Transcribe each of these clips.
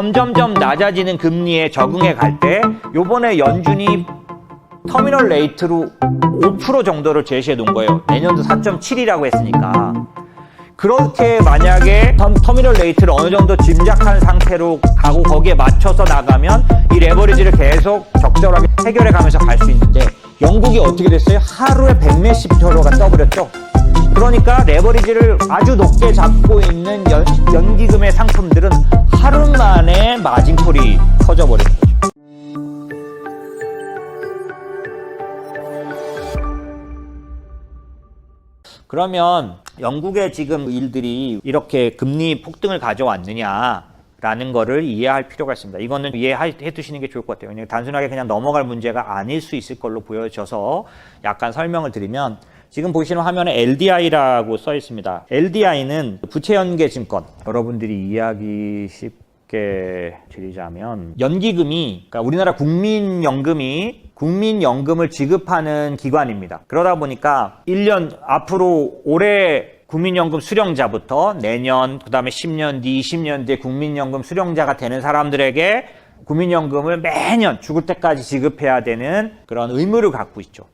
점점점 낮아지는 금리에 적응해 갈 때 요번에 연준이 터미널 레이트로 5% 정도를 제시해 놓은 거예요. 내년도 4.7이라고 했으니까. 그렇게 만약에 터- 터미널 레이트를 어느 정도 짐작한 상태로 가고 거기에 맞춰서 나가면 이 레버리지를 계속 적절하게 해결해 가면서 갈 수 있는데 영국이 어떻게 됐어요? 하루에 백몇십 조로가 떠버렸죠. 그러니까 레버리지를 아주 높게 잡고 있는 연, 연기금의 상품들은 하루 만에 마진콜이 터져버리는 거죠. 그러면 영국의 지금 일들이 이렇게 금리 폭등을 가져왔느냐 라는 거를 이해할 필요가 있습니다. 이거는 이해해 두시는 게 좋을 것 같아요. 왜냐하면 단순하게 그냥 넘어갈 문제가 아닐 수 있을 걸로 보여져서 약간 설명을 드리면 지금 보시는 화면에 LDI라고 써 있습니다. LDI는 부채연계 증권. 여러분들이 이해하기 쉽게 드리자면 연기금이 그러니까 우리나라 국민연금이 국민연금을 지급하는 기관입니다. 그러다 보니까 1년 앞으로 올해 국민연금 수령자부터 내년 그다음에 10년 뒤 20년 뒤에 국민연금 수령자가 되는 사람들에게 국민연금을 매년 죽을 때까지 지급해야 되는 그런 의무를 갖고 있죠.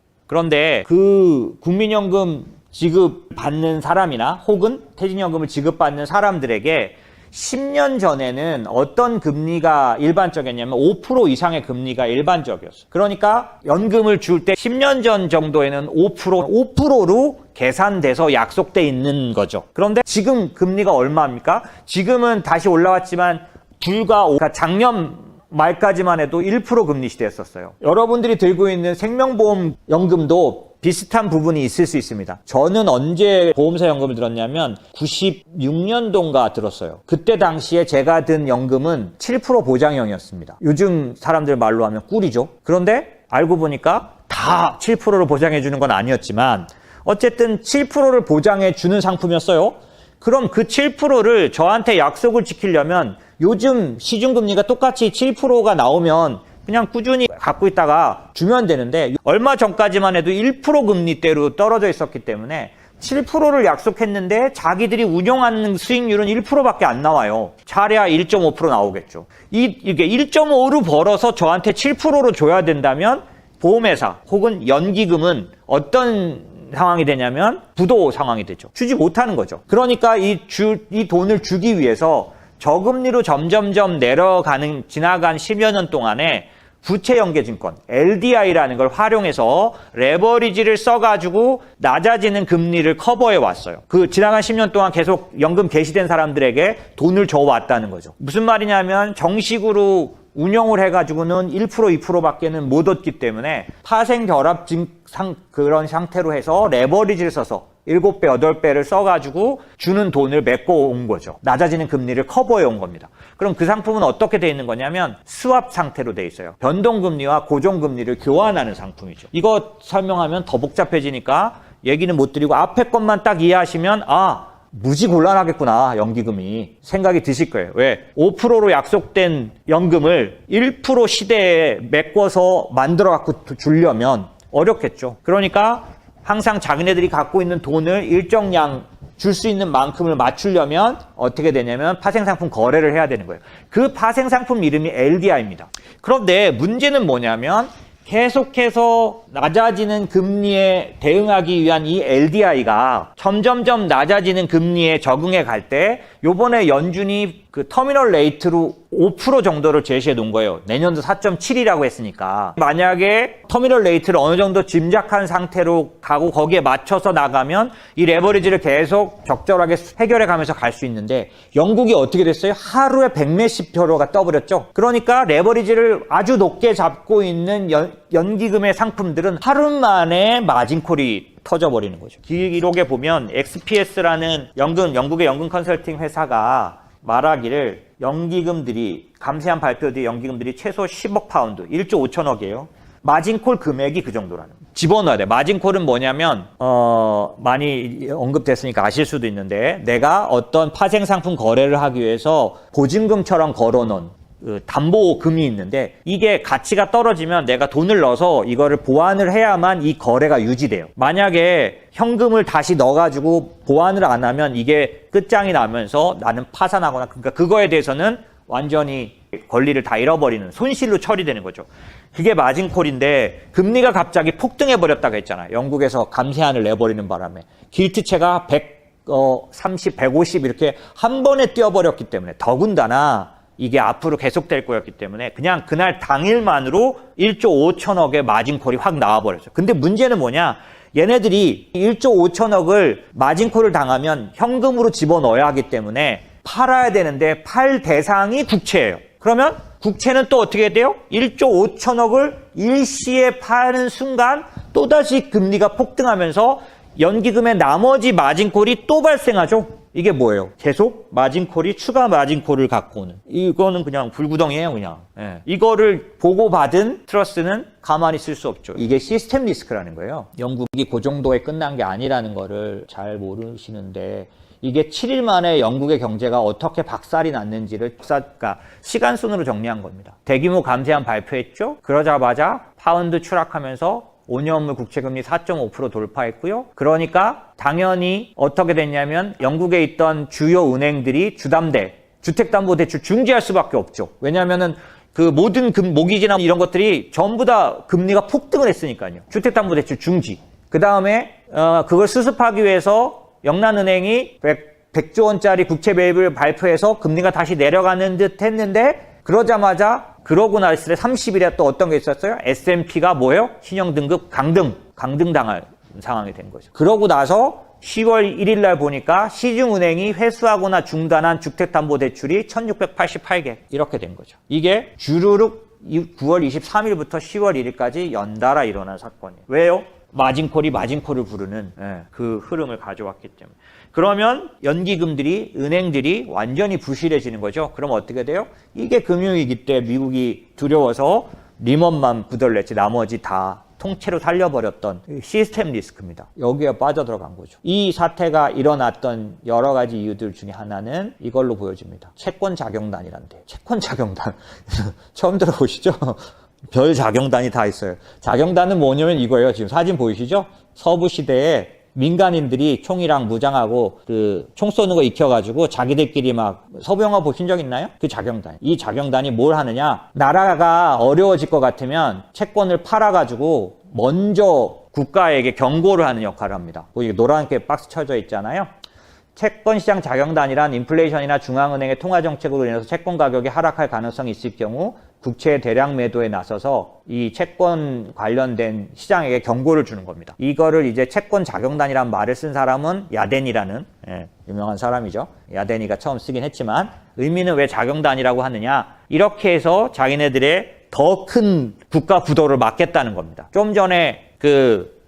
그런데 그 국민연금 지급 받는 사람이나 혹은 퇴직연금을 지급받는 사람들에게 10년 전에는 어떤 금리가 일반적이었냐면 5% 이상의 금리가 일반적이었어요. 그러니까 연금을 줄 때 10년 전 정도에는 5% 5%로 계산돼서 약속돼 있는 거죠. 그런데 지금 금리가 얼마입니까? 지금은 다시 올라왔지만 불과 오- 그러니까 작년 말까지만 해도 1% 금리 시대였었어요. 여러분들이 들고 있는 생명보험 연금도 비슷한 부분이 있을 수 있습니다. 저는 언제 보험사 연금을 들었냐면 96년도인가 들었어요. 그때 당시에 제가 든 연금은 7% 보장형이었습니다. 요즘 사람들 말로 하면 꿀이죠. 그런데 알고 보니까 다 7%를 보장해 주는 건 아니었지만 어쨌든 7%를 보장해 주는 상품이었어요. 그럼 그 7%를 저한테 약속을 지키려면 요즘 시중금리가 똑같이 7%가 나오면 그냥 꾸준히 갖고 있다가 주면 되는데 얼마 전까지만 해도 1% 금리대로 떨어져 있었기 때문에 7%를 약속했는데 자기들이 운용하는 수익률은 1%밖에 안 나와요. 잘해야 1.5% 나오겠죠. 이, 이게 1.5로 벌어서 저한테 7%로 줘야 된다면 보험회사 혹은 연기금은 어떤 상황이 되냐면 부도 상황이 되죠. 주지 못하는 거죠. 그러니까 이 주, 이 돈을 주기 위해서 저금리로 점점점 내려가는 지나간 10여 년 동안에 부채 연계 증권 LDI라는 걸 활용해서 레버리지를 써가지고 낮아지는 금리를 커버해 왔어요. 그 지나간 10년 동안 계속 연금 개시된 사람들에게 돈을 줘 왔다는 거죠. 무슨 말이냐면 정식으로 운영을 해가지고는 1% 2%밖에는 못 얻기 때문에 파생 결합 증상 그런 상태로 해서 레버리지를 써서 7배, 8배를 써가지고 주는 돈을 메꿔 온 거죠. 낮아지는 금리를 커버해 온 겁니다. 그럼 그 상품은 어떻게 돼 있는 거냐면 스왑 상태로 돼 있어요. 변동금리와 고정금리를 교환하는 상품이죠. 이거 설명하면 더 복잡해지니까 얘기는 못 드리고 앞에 것만 딱 이해하시면 아, 무지 곤란하겠구나, 연기금이. 생각이 드실 거예요. 왜? 5%로 약속된 연금을 1% 시대에 메꿔서 만들어 갖고 주려면 어렵겠죠. 그러니까 항상 자기네들이 갖고 있는 돈을 일정량 줄 수 있는 만큼을 맞추려면 어떻게 되냐면 파생상품 거래를 해야 되는 거예요. 그 파생상품 이름이 LDI입니다. 그런데 문제는 뭐냐면 계속해서 낮아지는 금리에 대응하기 위한 이 LDI가 점점점 낮아지는 금리에 적응해 갈 때 요번에 연준이 그 터미널 레이트로 5% 정도를 제시해 놓은 거예요. 내년도 4.7이라고 했으니까. 만약에 터미널 레이트를 어느 정도 짐작한 상태로 가고 거기에 맞춰서 나가면 이 레버리지를 계속 적절하게 해결해 가면서 갈 수 있는데 영국이 어떻게 됐어요? 하루에 백몇십 표로가 떠버렸죠. 그러니까 레버리지를 아주 높게 잡고 있는 연, 연기금의 상품들은 하루 만에 마진콜이 터져버리는 거죠. 기록에 보면 XPS라는 연금, 영국의 연금 컨설팅 회사가 말하기를 연기금들이 감세한 발표 뒤에 연기금들이 최소 10억 파운드, 1조 5천억이에요. 마진콜 금액이 그 정도라는 거예요. 집어넣어야 돼. 마진콜은 뭐냐면 어 많이 언급됐으니까 아실 수도 있는데 내가 어떤 파생 상품 거래를 하기 위해서 보증금처럼 걸어놓은 그 담보금이 있는데 이게 가치가 떨어지면 내가 돈을 넣어서 이거를 보완을 해야만 이 거래가 유지돼요. 만약에 현금을 다시 넣어가지고 보완을 안 하면 이게 끝장이 나면서 나는 파산하거나 그러니까 그거에 대해서는 완전히 권리를 다 잃어버리는 손실로 처리되는 거죠. 그게 마진콜인데 금리가 갑자기 폭등해 버렸다고 했잖아요. 영국에서 감세안을 내버리는 바람에 길트체가 100, 어, 30, 150 이렇게 한 번에 뛰어버렸기 때문에 더군다나 이게 앞으로 계속될 거였기 때문에 그냥 그날 당일만으로 1조 5천억의 마진콜이 확 나와버렸어요. 근데 문제는 뭐냐? 얘네들이 1조 5천억을 마진콜을 당하면 현금으로 집어넣어야 하기 때문에 팔아야 되는데 팔 대상이 국채예요. 그러면 국채는 또 어떻게 돼요? 1조 5천억을 일시에 파는 순간 또다시 금리가 폭등하면서 연기금의 나머지 마진콜이 또 발생하죠. 이게 뭐예요? 계속 마진콜이 추가 마진콜을 갖고 오는. 이거는 그냥 불구덩이에요, 그냥. 예. 이거를 보고받은 트러스는 가만히 있을 수 없죠. 이게 시스템 리스크라는 거예요. 영국이 그 정도에 끝난 게 아니라는 거를 잘 모르시는데 이게 7일 만에 영국의 경제가 어떻게 박살이 났는지를 그러니까 시간 순으로 정리한 겁니다. 대규모 감세안 발표했죠. 그러자마자 파운드 추락하면서 5년물 국채금리 4.5% 돌파했고요. 그러니까 당연히 어떻게 됐냐면 영국에 있던 주요 은행들이 주담대, 주택담보대출 중지할 수밖에 없죠. 왜냐하면은 그 모든 금, 모기지나 이런 것들이 전부 다 금리가 폭등을 했으니까요. 주택담보대출 중지. 그 다음에 어, 그걸 수습하기 위해서 영란은행이 100, 100조 원짜리 국채 매입을 발표해서 금리가 다시 내려가는 듯 했는데 그러자마자 그러고 때 30일에 또 어떤 게 있었어요? S&P가 뭐예요? 신용 등급 강등, 강등 당할 상황이 된 거죠. 그러고 나서 10월 1일 날 보니까 시중은행이 회수하거나 중단한 주택담보대출이 1688개 이렇게 된 거죠. 이게 주르륵 9월 23일부터 10월 1일까지 연달아 일어난 사건이에요. 왜요? 마진콜이 마진콜을 부르는 예, 그 흐름을 가져왔기 때문에. 그러면 연기금들이 은행들이 완전히 부실해지는 거죠. 그럼 어떻게 돼요? 이게 금융위기 때 미국이 두려워서 리먼만 부덜냈지 나머지 다 통째로 살려버렸던 시스템 리스크입니다. 여기에 빠져들어간 거죠. 이 사태가 일어났던 여러 가지 이유들 중에 하나는 이걸로 보여집니다. 채권 자경단이란데. 채권 자경단. 처음 들어보시죠? 별 자경단이 다 있어요. 자경단은 뭐냐면 이거예요. 지금 사진 보이시죠? 서부 시대에 민간인들이 총이랑 무장하고 그 총 쏘는 거 익혀가지고 자기들끼리 막 서부 영화 보신 적 있나요? 그 자경단. 이 자경단이 뭘 하느냐? 나라가 어려워질 것 같으면 채권을 팔아가지고 먼저 국가에게 경고를 하는 역할을 합니다. 보이 노란게 박스 쳐져 있잖아요. 채권 시장 자경단이란 인플레이션이나 중앙은행의 통화 정책으로 인해서 채권 가격이 하락할 가능성이 있을 경우 국채 대량 매도에 나서서 이 채권 관련된 시장에게 경고를 주는 겁니다. 이거를 이제 채권 자경단이란 말을 쓴 사람은 야덴이라는 예, 유명한 사람이죠. 야덴이가 처음 쓰긴 했지만 의미는 왜 자경단이라고 하느냐? 이렇게 해서 자기네들의 더 큰 국가 구도를 막겠다는 겁니다. 좀 전에 그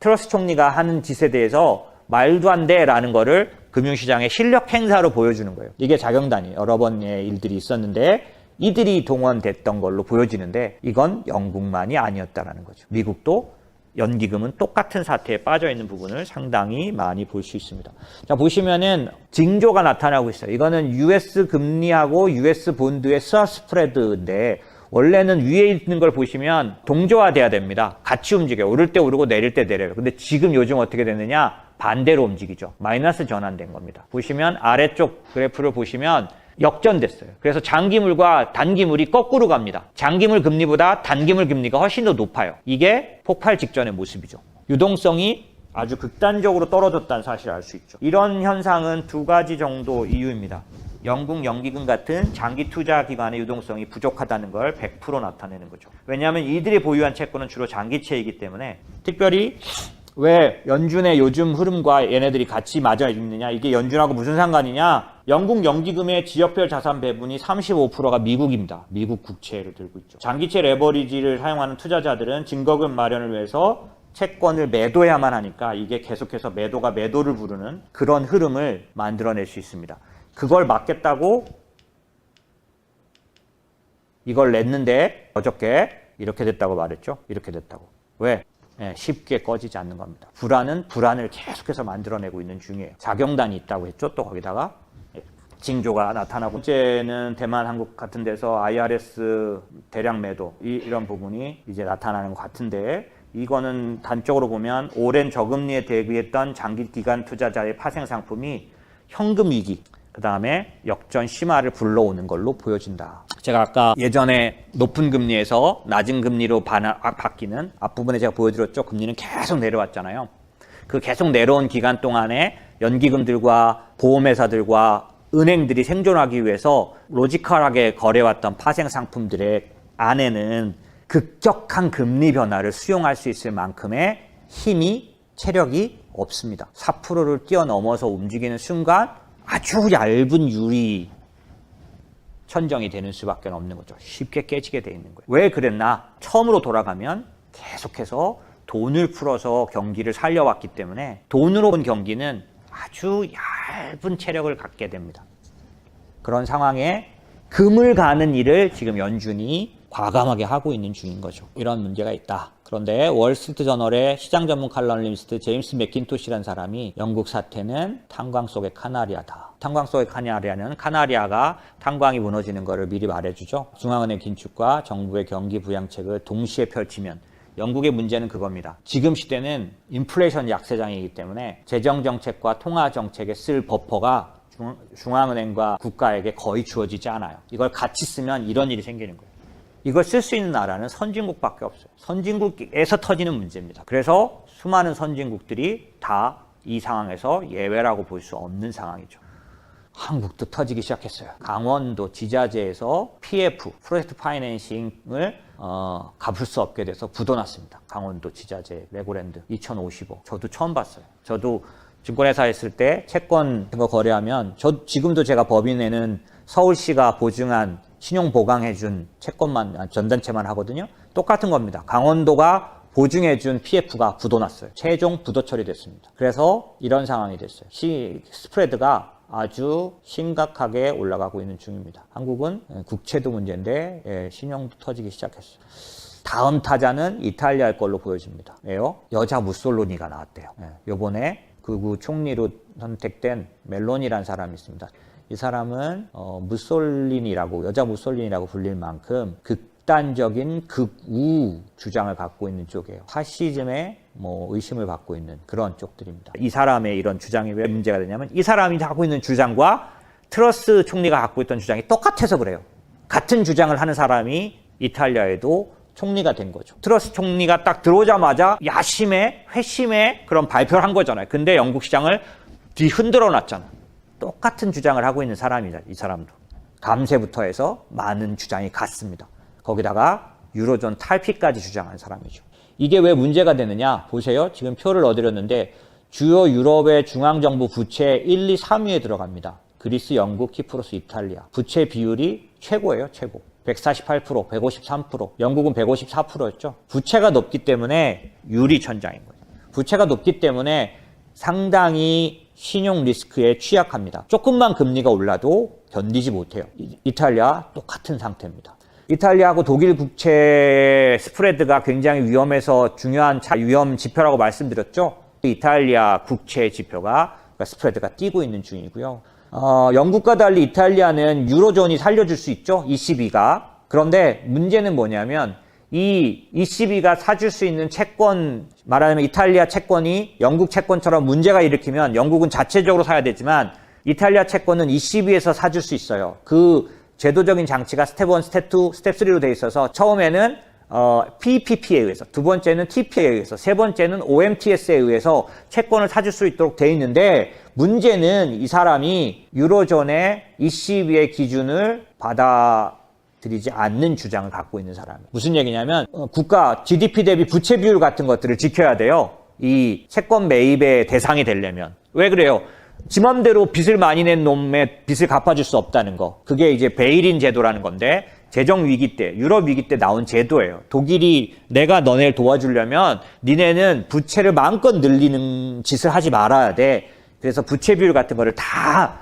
트러스 총리가 하는 짓에 대해서 말도 안 돼라는 거를 금융시장의 실력 행사로 보여주는 거예요. 이게 자경단이 여러 번의 일들이 있었는데 이들이 동원됐던 걸로 보여지는데 이건 영국만이 아니었다라는 거죠. 미국도 연기금은 똑같은 사태에 빠져 있는 부분을 상당히 많이 볼 수 있습니다. 자, 보시면은 징조가 나타나고 있어요. 이거는 US 금리하고 US 본드의 스와 스프레드인데 원래는 위에 있는 걸 보시면 동조화돼야 됩니다. 같이 움직여요. 오를 때 오르고 내릴 때 내려요. 근데 지금 요즘 어떻게 됐느냐? 반대로 움직이죠. 마이너스 전환된 겁니다. 보시면 아래쪽 그래프를 보시면 역전됐어요. 그래서 장기물과 단기물이 거꾸로 갑니다. 장기물 금리보다 단기물 금리가 훨씬 더 높아요. 이게 폭발 직전의 모습이죠. 유동성이 아주 극단적으로 떨어졌다는 사실을 알 수 있죠. 이런 현상은 두 가지 정도 이유입니다. 영국 연기금 같은 장기 투자 기관의 유동성이 부족하다는 걸 100% 나타내는 거죠. 왜냐하면 이들이 보유한 채권은 주로 장기채이기 때문에 특별히 왜 연준의 요즘 흐름과 얘네들이 같이 맞아 있느냐? 이게 연준하고 무슨 상관이냐? 영국 연기금의 지역별 자산 배분이 35%가 미국입니다. 미국 국채를 들고 있죠. 장기채 레버리지를 사용하는 투자자들은 증거금 마련을 위해서 채권을 매도해야만 하니까 이게 계속해서 매도가 매도를 부르는 그런 흐름을 만들어낼 수 있습니다. 그걸 막겠다고 이걸 냈는데 어저께 이렇게 됐다고 말했죠? 이렇게 됐다고. 왜? 예, 쉽게 꺼지지 않는 겁니다. 불안은 불안을 계속해서 만들어내고 있는 중이에요. 작용단이 있다고 했죠. 또 거기다가 예, 징조가 나타나고 번째는 대만, 한국 같은 데서 IRS 대량 매도 이, 이런 부분이 이제 나타나는 것 같은데 이거는 단적으로 보면 오랜 저금리에 대비했던 장기 기간 투자자의 파생 상품이 현금 위기 그 다음에 역전 심화를 불러오는 걸로 보여진다. 제가 아까 예전에 높은 금리에서 낮은 금리로 반하, 아, 바뀌는 앞부분에 제가 보여드렸죠. 금리는 계속 내려왔잖아요. 그 계속 내려온 기간 동안에 연기금들과 보험회사들과 은행들이 생존하기 위해서 로지컬하게 거래왔던 파생 상품들의 안에는 급격한 금리 변화를 수용할 수 있을 만큼의 힘이 체력이 없습니다. 4%를 뛰어넘어서 움직이는 순간 아주 얇은 유리 천정이 되는 수밖에 없는 거죠. 쉽게 깨지게 돼 있는 거예요. 왜 그랬나? 처음으로 돌아가면 계속해서 돈을 풀어서 경기를 살려왔기 때문에 돈으로 본 경기는 아주 얇은 체력을 갖게 됩니다. 그런 상황에 금을 가는 일을 지금 연준이 과감하게 하고 있는 중인 거죠. 이런 문제가 있다. 그런데 월스트리트 저널의 시장 전문 칼럼니스트 제임스 맥킨토시라는 사람이 영국 사태는 탄광 속의 카나리아다. 탄광 속의 카나리아는 카나리아가 탄광이 무너지는 것을 미리 말해주죠. 중앙은행 긴축과 정부의 경기 부양책을 동시에 펼치면 영국의 문제는 그겁니다. 지금 시대는 인플레이션 약세장이기 때문에 재정 정책과 통화 정책에 쓸 버퍼가 중, 중앙 은행과 국가에게 거의 주어지지 않아요. 이걸 같이 쓰면 이런 일이 생기는 거예요. 이걸 쓸 수 있는 나라는 선진국밖에 없어요. 선진국에서 터지는 문제입니다. 그래서 수많은 선진국들이 다 이 상황에서 예외라고 볼 수 없는 상황이죠. 한국도 터지기 시작했어요. 강원도 지자체에서 PF, 프로젝트 파이낸싱을 어, 갚을 수 없게 돼서 부도났습니다. 강원도 지자체 레고랜드 2055. 저도 처음 봤어요. 저도 증권회사 했을 때 채권 거 거래하면 저 지금도 제가 법인에는 서울시가 보증한 신용 보강해준 채권만 아, 전단체만 하거든요. 똑같은 겁니다. 강원도가 보증해준 PF가 부도났어요. 최종 부도 처리됐습니다. 그래서 이런 상황이 됐어요. 시 스프레드가 아주 심각하게 올라가고 있는 중입니다. 한국은 국채도 문제인데 예, 신용도 터지기 시작했어요. 다음 타자는 이탈리아일 걸로 보여집니다. 왜요? 여자 무솔로니가 나왔대요. 예, 요번에 극우 총리로 선택된 멜로니라는 사람이 있습니다. 이 사람은 어, 무솔리니라고 여자 무솔리니라고 불릴 만큼 극단적인 극우 주장을 갖고 있는 쪽이에요. 파시즘에 뭐 의심을 받고 있는 그런 쪽들입니다. 이 사람의 이런 주장이 왜 문제가 되냐면 이 사람이 갖고 있는 주장과 트러스 총리가 갖고 있던 주장이 똑같아서 그래요. 같은 주장을 하는 사람이 이탈리아에도 총리가 된 거죠. 트러스 총리가 딱 들어오자마자 야심의 회심의 그런 발표를 한 거잖아요. 근데 영국 시장을 뒤흔들어 놨잖아. 똑같은 주장을 하고 있는 사람이다. 이 사람도. 감세부터 해서 많은 주장이 같습니다. 거기다가 유로존 탈피까지 주장하는 사람이죠. 이게 왜 문제가 되느냐? 보세요. 지금 표를 넣어드렸는데 주요 유럽의 중앙정부 부채 1, 2, 3위에 들어갑니다. 그리스, 영국, 키프로스, 이탈리아. 부채 비율이 최고예요. 최고. 148%, 153%, 영국은 154%였죠. 부채가 높기 때문에 유리 천장인 거예요. 부채가 높기 때문에 상당히 신용 리스크에 취약합니다. 조금만 금리가 올라도 견디지 못해요. 이- 이탈리아 똑같은 상태입니다. 이탈리아하고 독일 국채 스프레드가 굉장히 위험해서 중요한 차 위험 지표라고 말씀드렸죠. 이탈리아 국채 지표가 그러니까 스프레드가 뛰고 있는 중이고요. 어, 영국과 달리 이탈리아는 유로존이 살려줄 수 있죠. ECB가. 그런데 문제는 뭐냐면 이 ECB가 사줄 수 있는 채권 말하자면 이탈리아 채권이 영국 채권처럼 문제가 일으키면 영국은 자체적으로 사야 되지만 이탈리아 채권은 ECB에서 사줄 수 있어요. 그 제도적인 장치가 스텝 1, 스텝 2, 스텝 3로 돼 있어서 처음에는 어, PPP에 의해서, 두 번째는 TP에 의해서, 세 번째는 OMTS에 의해서 채권을 사줄 수 있도록 돼 있는데 문제는 이 사람이 유로존의 ECB의 기준을 받아들이지 않는 주장을 갖고 있는 사람이에요. 무슨 얘기냐면 어, 국가 GDP 대비 부채 비율 같은 것들을 지켜야 돼요. 이 채권 매입의 대상이 되려면 왜 그래요? 지 맘대로 빚을 많이 낸 놈의 빚을 갚아줄 수 없다는 거. 그게 이제 베일인 제도라는 건데 재정 위기 때, 유럽 위기 때 나온 제도예요. 독일이 내가 너네를 도와주려면 니네는 부채를 마음껏 늘리는 짓을 하지 말아야 돼. 그래서 부채 비율 같은 거를 다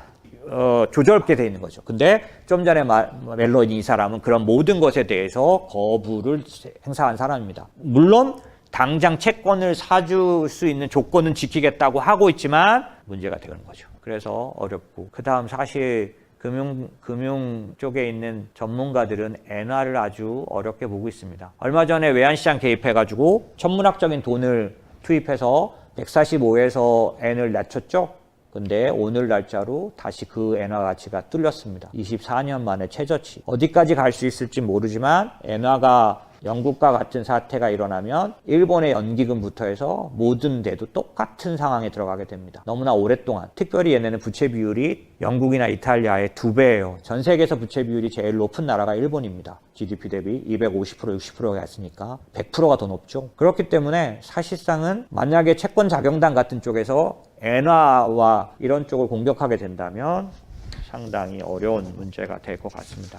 어, 조절게 돼 있는 거죠. 근데 좀 전에 말, 멜로니 이 사람은 그런 모든 것에 대해서 거부를 행사한 사람입니다. 물론 당장 채권을 사줄 수 있는 조건은 지키겠다고 하고 있지만 문제가 되는 거죠. 그래서 어렵고 그 다음 사실 금융 금융 쪽에 있는 전문가들은 엔화를 아주 어렵게 보고 있습니다. 얼마 전에 외환시장 개입해가지고 천문학적인 돈을 투입해서 145에서 N을 낮췄죠. 근데 오늘 날짜로 다시 그 엔화 가치가 뚫렸습니다. 24년 만에 최저치. 어디까지 갈 수 있을지 모르지만 엔화가 영국과 같은 사태가 일어나면 일본의 연기금부터 해서 모든 데도 똑같은 상황에 들어가게 됩니다. 너무나 오랫동안 특별히 얘네는 부채 비율이 영국이나 이탈리아의 두 배예요. 전 세계에서 부채 비율이 제일 높은 나라가 일본입니다. GDP 대비 250% 60%가 했으니까 100%가 더 높죠. 그렇기 때문에 사실상은 만약에 채권 자경단 같은 쪽에서 엔화와 이런 쪽을 공격하게 된다면 상당히 어려운 문제가 될 것 같습니다.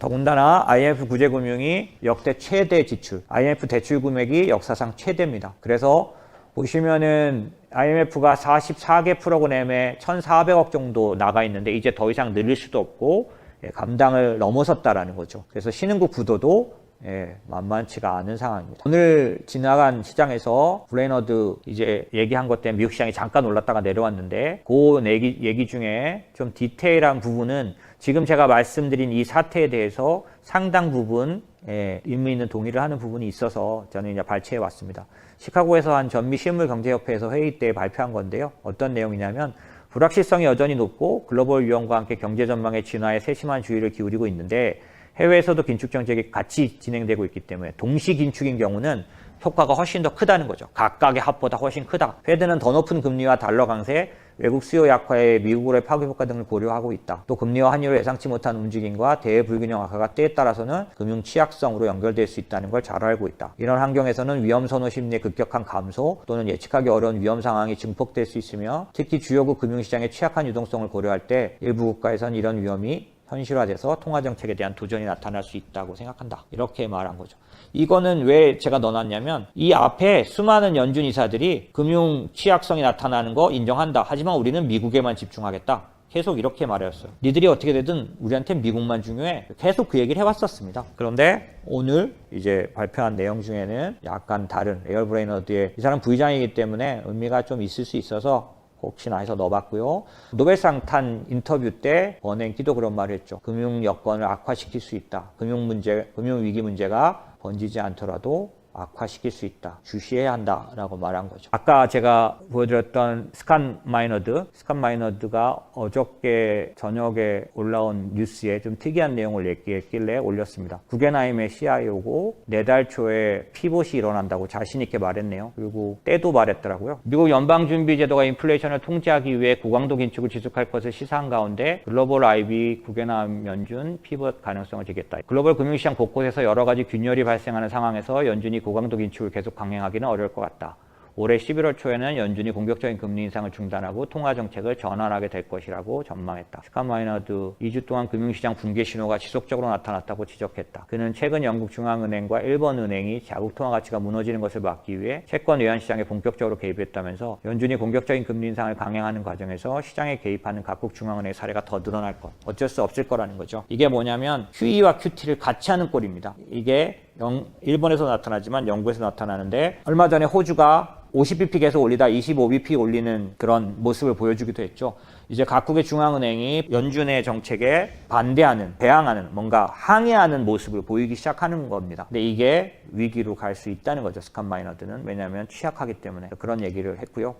더군다나 IMF 구제금융이 역대 최대 지출, IMF 대출 금액이 역사상 최대입니다. 그래서 보시면은 IMF가 44개 프로그램에 1,400억 정도 나가 있는데 이제 더 이상 늘릴 수도 없고 예, 감당을 넘어섰다라는 거죠. 그래서 신흥국 구도도 예, 만만치가 않은 상황입니다. 오늘 지나간 시장에서 브레이너드 이제 얘기한 것 때문에 미국 시장이 잠깐 올랐다가 내려왔는데 그 얘기, 얘기 중에 좀 디테일한 부분은 지금 제가 말씀드린 이 사태에 대해서 상당 부분 예, 의미 있는 동의를 하는 부분이 있어서 저는 이제 발췌해 왔습니다. 시카고에서 한 전미 실물 경제협회에서 회의 때 발표한 건데요. 어떤 내용이냐면 불확실성이 여전히 높고 글로벌 위험과 함께 경제 전망의 진화에 세심한 주의를 기울이고 있는데 해외에서도 긴축 정책이 같이 진행되고 있기 때문에 동시 긴축인 경우는 효과가 훨씬 더 크다는 거죠. 각각의 합보다 훨씬 크다. 페드는 더 높은 금리와 달러 강세, 외국 수요 약화에 미국으로의 파급 효과 등을 고려하고 있다. 또 금리와 환율의 예상치 못한 움직임과 대불균형 악화가 때에 따라서는 금융 취약성으로 연결될 수 있다는 걸 잘 알고 있다. 이런 환경에서는 위험 선호 심리의 급격한 감소 또는 예측하기 어려운 위험 상황이 증폭될 수 있으며 특히 주요국 금융시장의 취약한 유동성을 고려할 때 일부 국가에선 이런 위험이 현실화돼서 통화 정책에 대한 도전이 나타날 수 있다고 생각한다. 이렇게 말한 거죠. 이거는 왜 제가 넣어놨냐면 이 앞에 수많은 연준 이사들이 금융 취약성이 나타나는 거 인정한다. 하지만 우리는 미국에만 집중하겠다. 계속 이렇게 말했어요. 니들이 어떻게 되든 우리한테 미국만 중요해. 계속 그 얘기를 해왔었습니다. 그런데 오늘 이제 발표한 내용 중에는 약간 다른 에어 브레이너드의 이 사람 부의장이기 때문에 의미가 좀 있을 수 있어서 혹시나 해서 넣어봤고요. 노벨상 탄 인터뷰 때 버냉키도 그런 말을 했죠. 금융 여건을 악화시킬 수 있다. 금융 문제, 금융 위기 문제가 번지지 않더라도 악화시킬 수 있다. 주시해야 한다라고 말한 거죠. 아까 제가 보여드렸던 스칸 마이너드, 스칸 마이너드가 어저께 저녁에 올라온 뉴스에 좀 특이한 내용을 얘기했길래 올렸습니다. 구겐하임의 CIO고 내달 초에 피봇이 일어난다고 자신 있게 말했네요. 그리고 때도 말했더라고요. 미국 연방준비제도가 인플레이션을 통제하기 위해 고강도 긴축을 지속할 것을 시사한 가운데 글로벌 IB 구겐하임 연준 피봇 가능성을 제기했다. 글로벌 금융시장 곳곳에서 여러 가지 균열이 발생하는 상황에서 연준이 고강도 긴축을 계속 강행하기는 어려울 것 같다. 올해 11월 초에는 연준이 공격적인 금리 인상을 중단하고 통화 정책을 전환하게 될 것이라고 전망했다. 스칸 마이너드 2주 동안 금융시장 붕괴 신호가 지속적으로 나타났다고 지적했다. 그는 최근 영국 중앙은행과 일본 은행이 자국 통화 가치가 무너지는 것을 막기 위해 채권 외환 시장에 본격적으로 개입했다면서 연준이 공격적인 금리 인상을 강행하는 과정에서 시장에 개입하는 각국 중앙은행의 사례가 더 늘어날 것. 어쩔 수 없을 거라는 거죠. 이게 뭐냐면 QE와 QT를 같이 하는 꼴입니다. 이게 영, 일본에서 나타나지만 영국에서 나타나는데 얼마 전에 호주가 50bp 계속 올리다 25bp 올리는 그런 모습을 보여주기도 했죠. 이제 각국의 중앙은행이 연준의 정책에 반대하는, 대항하는, 뭔가 항의하는 모습을 보이기 시작하는 겁니다. 근데 이게 위기로 갈 수 있다는 거죠. 스칸 마이너드는. 왜냐하면 취약하기 때문에 그런 얘기를 했고요.